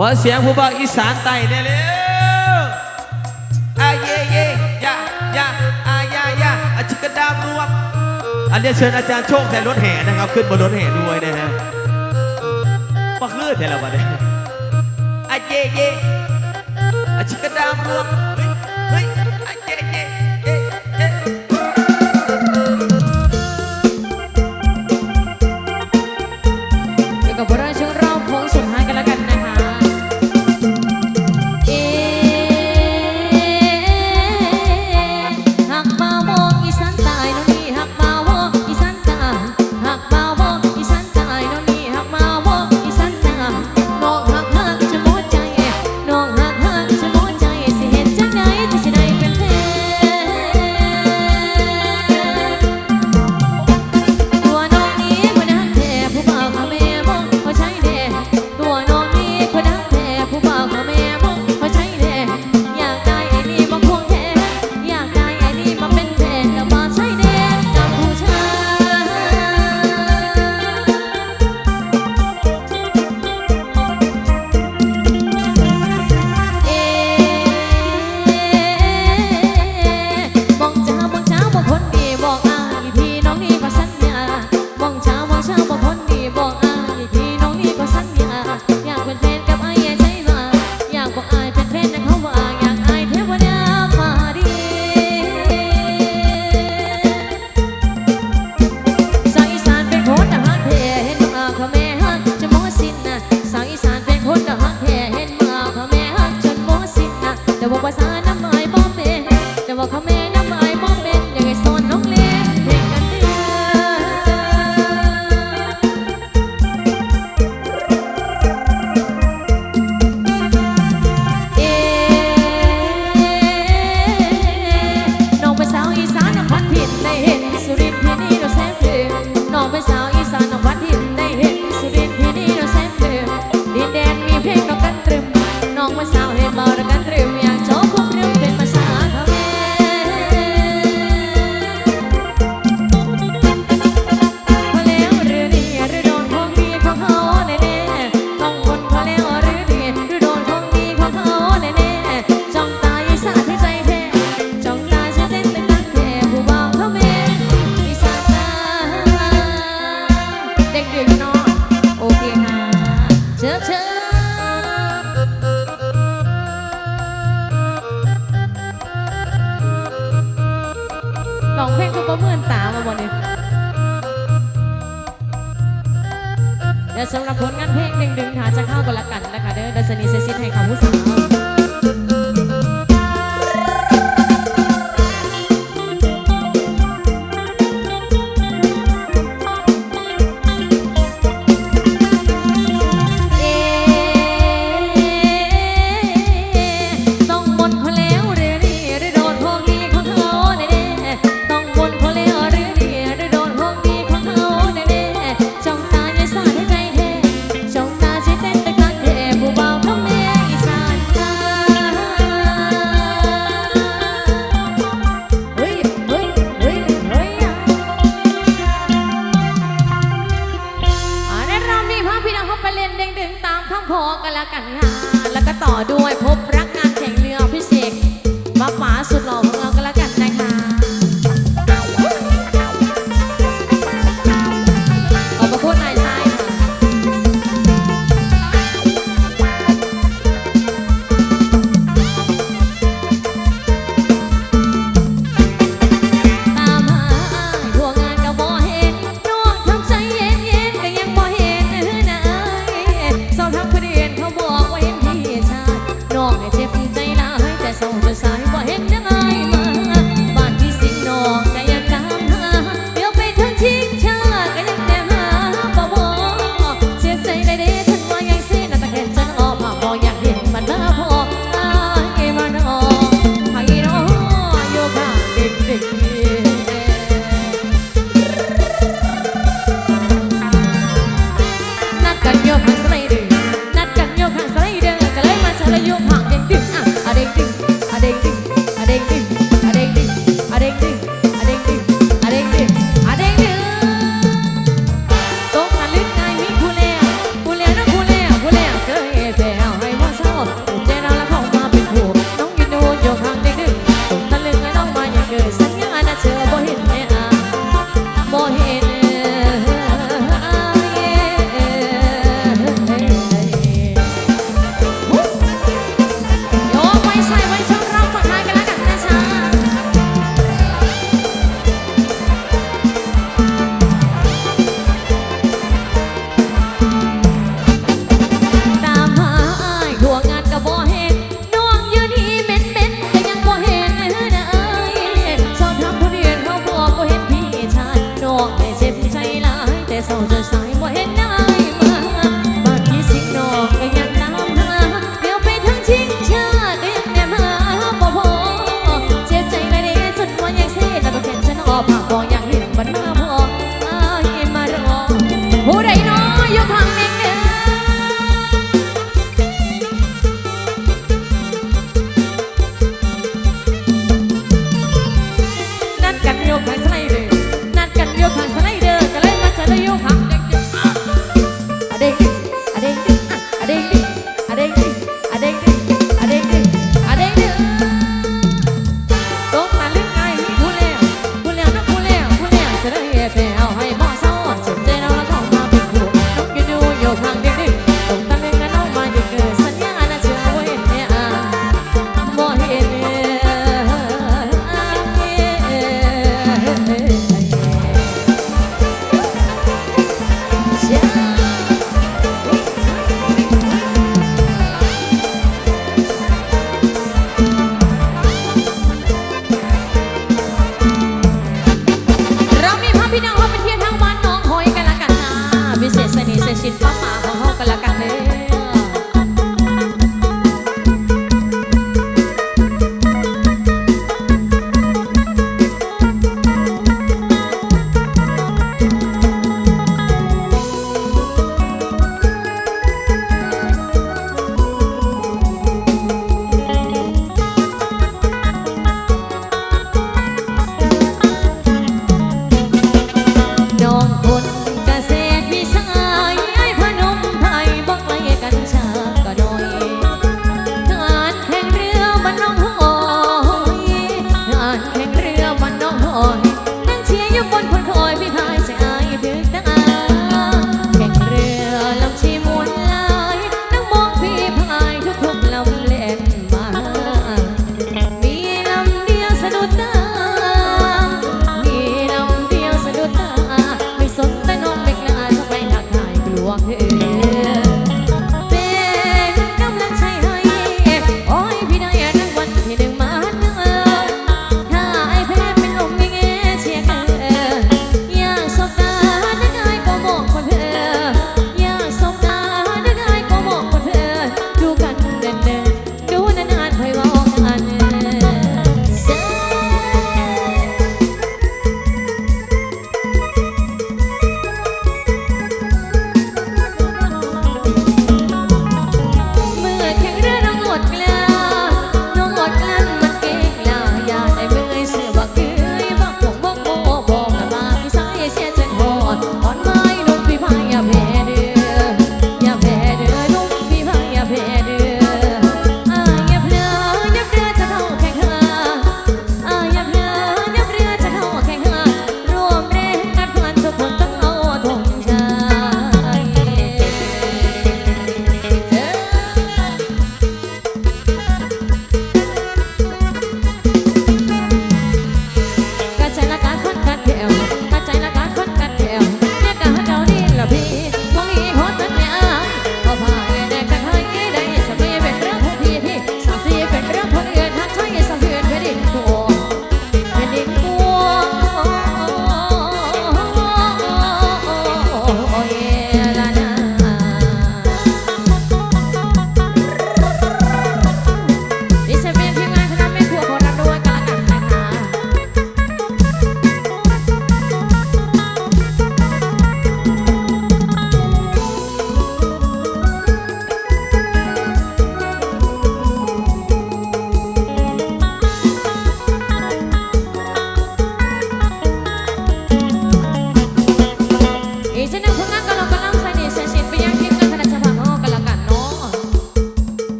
ขอเสียงผู้บอกอีสานไต้ได้เร็วอาเยเยยายาอายายาอาชิกดามรวมอันนี้เชิญอาจารย์โชคในรถแห่นะครับ ขึ้นบนรถแห่ด้วยนะฮะมาคือนแต่ละวันเนี่ยอาเยเย่อาชิกดามรวม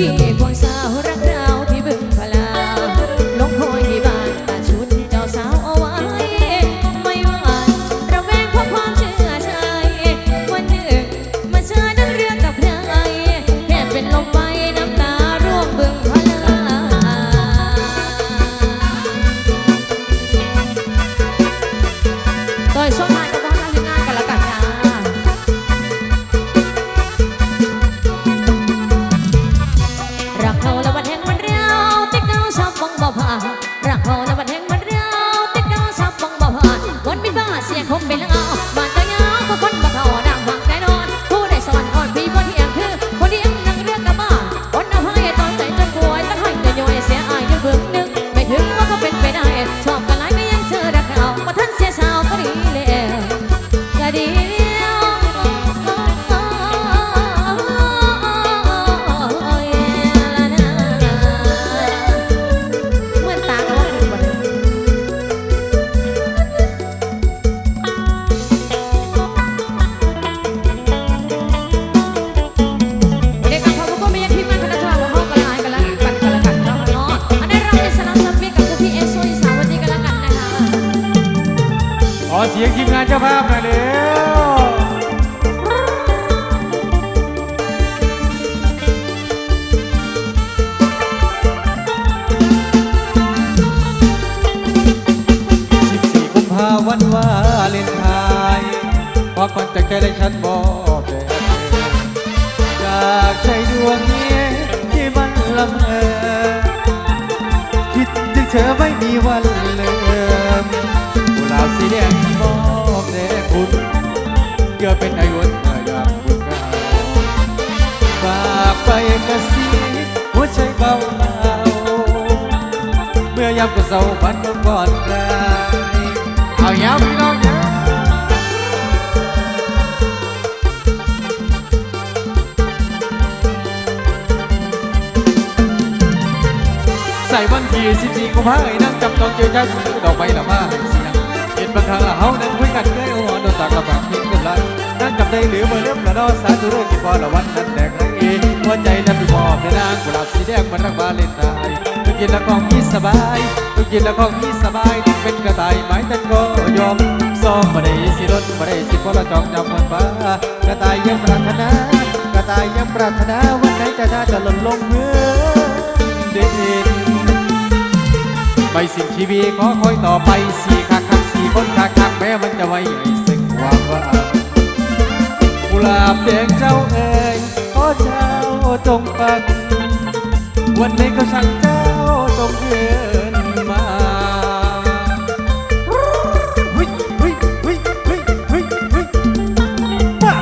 que Come on. บหัวใจเบาเมื่อยามก็เศร้าพันก็ก่อนใครเอายามพี่น้องยามใส่วันที่สิบสี่กุมภาพันธ์นั่งจำตอนเจอกันดอกไม้ละมาเสียงเห็นบางครั้งละเฮานั้นคุยกันเคยหัวโดนตากระปากทิ้งกันไรนั่งกับได้หรือเมื่อเริ่มละนอสาธุเรื่องที่พอละวันนั้นแดงไรเอง หัวใจนั้นมอบในนางกุหลาบสีแดงมันรักบาเลนได้ตุกกินแล้วของพี่สบายตุกกินแล้วของพี่สบายถึงเป็นกระต่ายไม้แต่ก็ยอมซ้อมมาได้สิรถมาได้สิพอละจองจำมันฟ้ากระต่ายยังปรารถนากระต่ายยังปรารถนาวันไหนจะน่าจะหล่นลงเมื่อเด่นไปสิ่งชีวีขอคอยต่อไปสี่คักคักสี่คนคักคักแม้มันจะไว้ให้สึกความว่ากุหลาบแดงเจ้าเอ๋ยขอเจ้า จงฟังวันนี้ก็ช่างเจ้าจงเดินมาเฮ้ยเฮ้ยเฮ้ยเฮ้ยเฮ้ยเฮ้ยว้า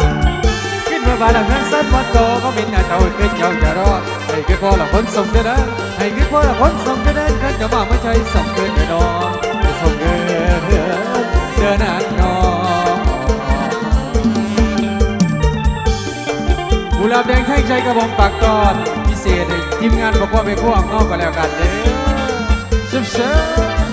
ขึ้นมาบ้านหลังนั้นสั้นวันโตก็เป็นหน้าเจ้าขึ้นเจ้าจะรอดให้แค่พอละคนส่งเดินให้แค่พอละคนส่งเดินกันจะมาไม่ใช่ส่งเกินไปนอนจะส่งเดินเดินเดินนาน หลาบแดงแท่งใจกระบอกปากตอน พิเศษให้ทีมงานบอกว่าไปพวกนอกก็แล้วกันเด้อเชิบ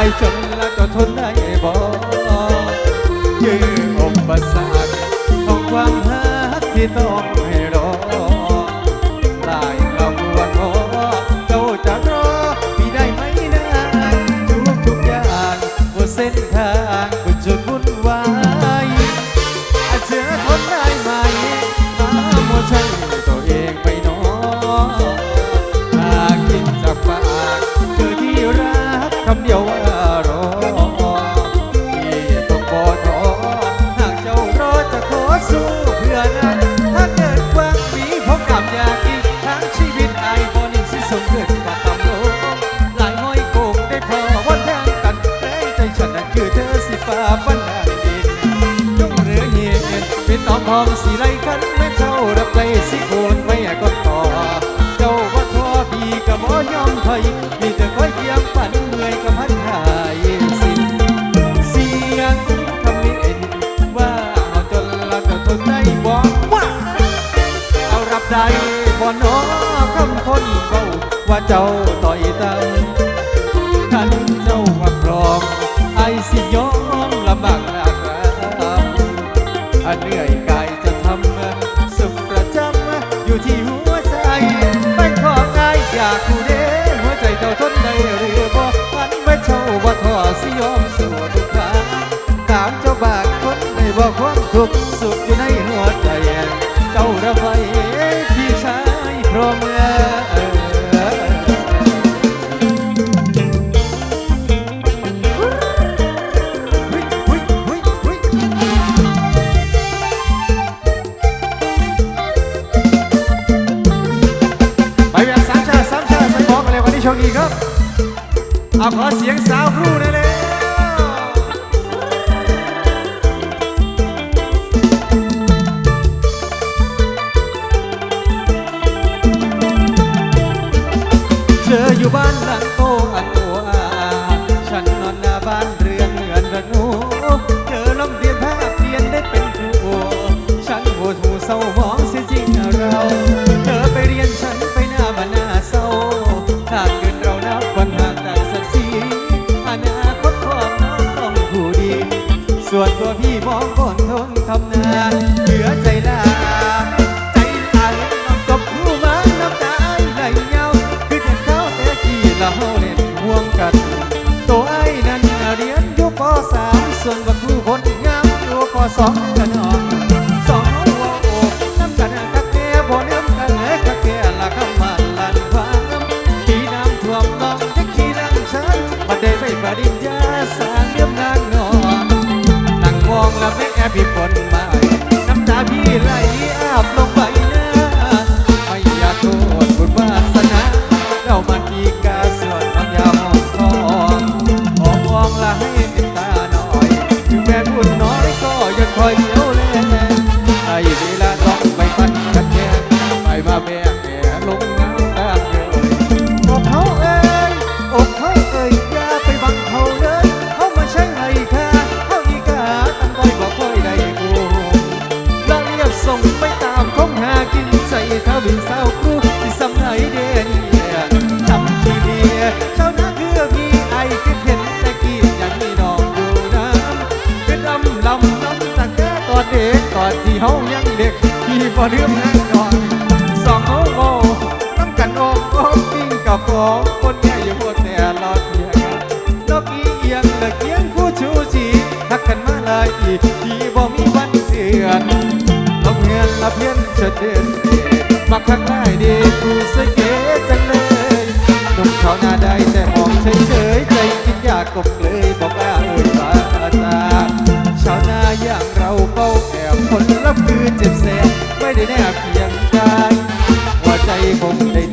ายจนละจะทนได้บ่ยืออุปสรรคของความหักที่ต้อง เอารับได้บ่นอคำคนเบาว่าเจ้าต่อยตำท่านเจ้าว่าพร้อมไอสิยอมลำบากลากอันเหนื่อยกายจะทำสุขประจำอยู่ที่หัวใจเป็นของง่ายอยากดูเด้หัวใจเจ้าทนได้หรือบ่มันไม่เจ้าว่าทอสิยอมสู่ทุกทางตามเจ้าบากคนไม่บอกความทุกข์สุข เอาขอเสียงสาวค พี่ฝน บ่ลืมนางดอนสองโอ้โอ้น้ำกันโอ้ก็ปิ้งกับฟองคนแก่อยู่บนแต่ลอดเพียกันนกอีเอียงตะเกียงคู่ชูจีทักกันมาลายอีที่บ่มีวันเสื่อมลบเงินละเพียนจะเดินมาคักได้ดีกูสเกจังเลยนุ่มเาวนาได้แต่มองเฉยเฉยใจคิดอยากกบเลยบอกว่าเอ่ยว่าอาจารชาวนาอย่างเราเฝ้าแอบคนรับคือเจ็บแสบ ได้แนบเคียงกายหัวใจคงได้